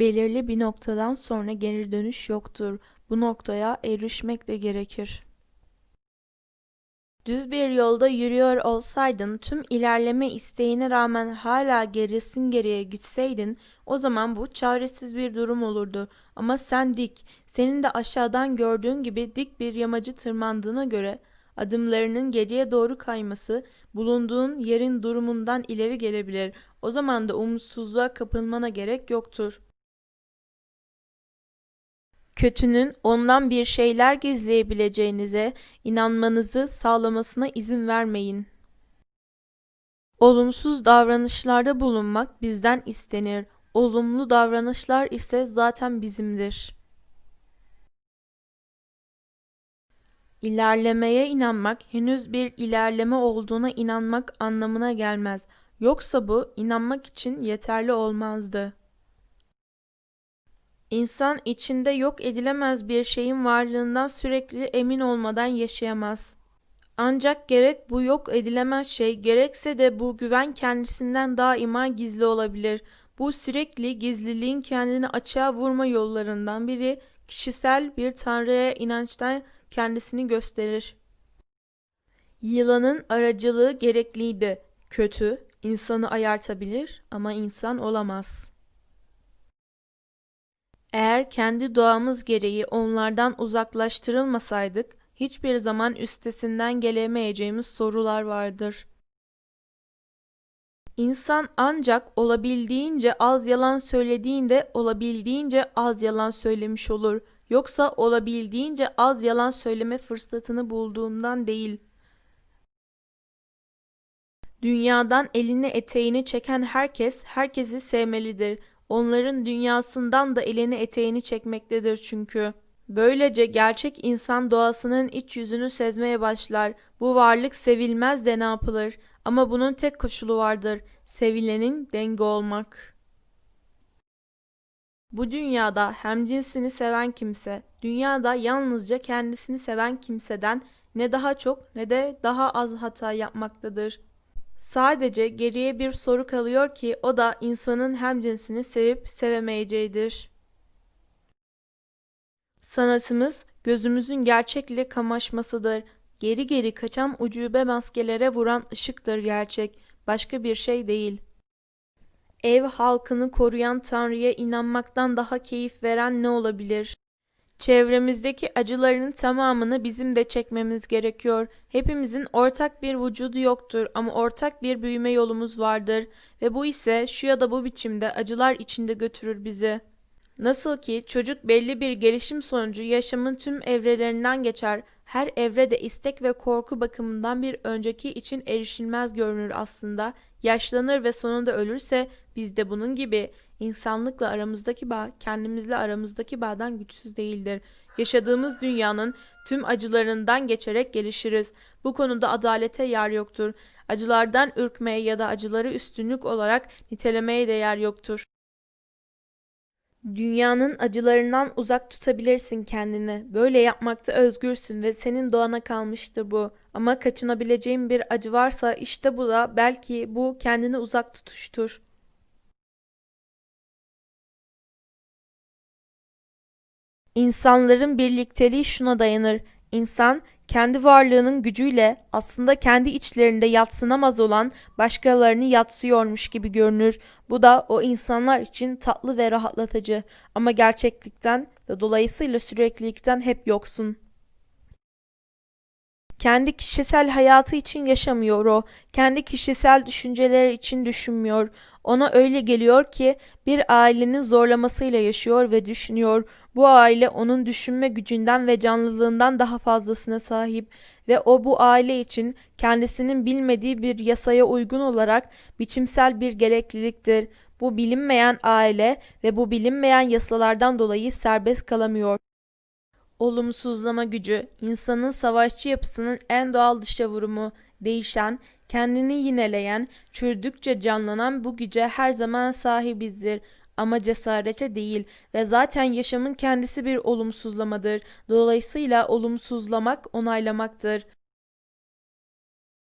Belirli bir noktadan sonra geri dönüş yoktur. Bu noktaya erişmek de gerekir. Düz bir yolda yürüyor olsaydın, tüm ilerleme isteğine rağmen hala gerisin geriye gitseydin, o zaman bu çaresiz bir durum olurdu. Ama sen dik, senin de aşağıdan gördüğün gibi dik bir yamacı tırmandığına göre, adımlarının geriye doğru kayması, bulunduğun yerin durumundan ileri gelebilir. O zaman da umutsuzluğa kapılmana gerek yoktur. Kötünün ondan bir şeyler gizleyebileceğinize inanmanızı sağlamasına izin vermeyin. Olumsuz davranışlarda bulunmak bizden istenir. Olumlu davranışlar ise zaten bizimdir. İlerlemeye inanmak henüz bir ilerleme olduğuna inanmak anlamına gelmez. Yoksa bu inanmak için yeterli olmazdı. İnsan içinde yok edilemez bir şeyin varlığından sürekli emin olmadan yaşayamaz. Ancak gerek bu yok edilemez şey gerekse de bu güven kendisinden daima gizli olabilir. Bu sürekli gizliliğin kendini açığa vurma yollarından biri kişisel bir tanrıya inançtan kendisini gösterir. Yılanın aracılığı gerekliydi. Kötü, insanı ayartabilir ama insan olamaz. Eğer kendi doğamız gereği onlardan uzaklaştırılmasaydık, hiçbir zaman üstesinden gelemeyeceğimiz sorular vardır. İnsan ancak olabildiğince az yalan söylediğinde olabildiğince az yalan söylemiş olur. Yoksa olabildiğince az yalan söyleme fırsatını bulduğundan değil. Dünyadan elini eteğini çeken herkes herkesi sevmelidir. Onların dünyasından da elini eteğini çekmektedir çünkü. Böylece gerçek insan doğasının iç yüzünü sezmeye başlar. Bu varlık sevilmez de ne yapılır? Ama bunun tek koşulu vardır. Sevilenin denge olmak. Bu dünyada hem cinsini seven kimse, dünyada yalnızca kendisini seven kimseden ne daha çok ne de daha az hata yapmaktadır. Sadece geriye bir soru kalıyor ki o da insanın hem cinsini sevip sevemeyeceğidir. Sanatımız gözümüzün gerçekle kamaşmasıdır. Geri geri kaçan ucube maskelere vuran ışıktır gerçek, başka bir şey değil. Ev halkını koruyan Tanrı'ya inanmaktan daha keyif veren ne olabilir? Çevremizdeki acıların tamamını bizim de çekmemiz gerekiyor. Hepimizin ortak bir vücudu yoktur ama ortak bir büyüme yolumuz vardır ve bu ise şu ya da bu biçimde acılar içinde götürür bizi. Nasıl ki çocuk belli bir gelişim sonucu yaşamın tüm evrelerinden geçer, her evrede istek ve korku bakımından bir önceki için erişilmez görünür aslında. Yaşlanır ve sonunda ölürse biz de bunun gibi insanlıkla aramızdaki bağ kendimizle aramızdaki bağdan güçsüz değildir. Yaşadığımız dünyanın tüm acılarından geçerek gelişiriz. Bu konuda adalete yer yoktur. Acılardan ürkmeye ya da acıları üstünlük olarak nitelemeye de yer yoktur. Dünyanın acılarından uzak tutabilirsin kendini. Böyle yapmakta özgürsün ve senin doğana kalmıştır bu. Ama kaçınabileceğin bir acı varsa işte bu da belki bu kendini uzak tutuştur. İnsanların birlikteliği şuna dayanır. İnsan kendi varlığının gücüyle aslında kendi içlerinde yatsınamaz olan başkalarını yatsıyormuş gibi görünür. Bu da o insanlar için tatlı ve rahatlatıcı ama gerçeklikten ve dolayısıyla süreklilikten hep yoksun. Kendi kişisel hayatı için yaşamıyor o. Kendi kişisel düşünceleri için düşünmüyor. Ona öyle geliyor ki bir ailenin zorlamasıyla yaşıyor ve düşünüyor. Bu aile onun düşünme gücünden ve canlılığından daha fazlasına sahip ve o bu aile için kendisinin bilmediği bir yasaya uygun olarak biçimsel bir gerekliliktir. Bu bilinmeyen aile ve bu bilinmeyen yasalardan dolayı serbest kalamıyor. Olumsuzlama gücü, insanın savaşçı yapısının en doğal dışa vurumu, değişen, kendini yineleyen, çürüdükçe canlanan bu güce her zaman sahibidir ama cesarete değil ve zaten yaşamın kendisi bir olumsuzlamadır. Dolayısıyla olumsuzlamak onaylamaktır.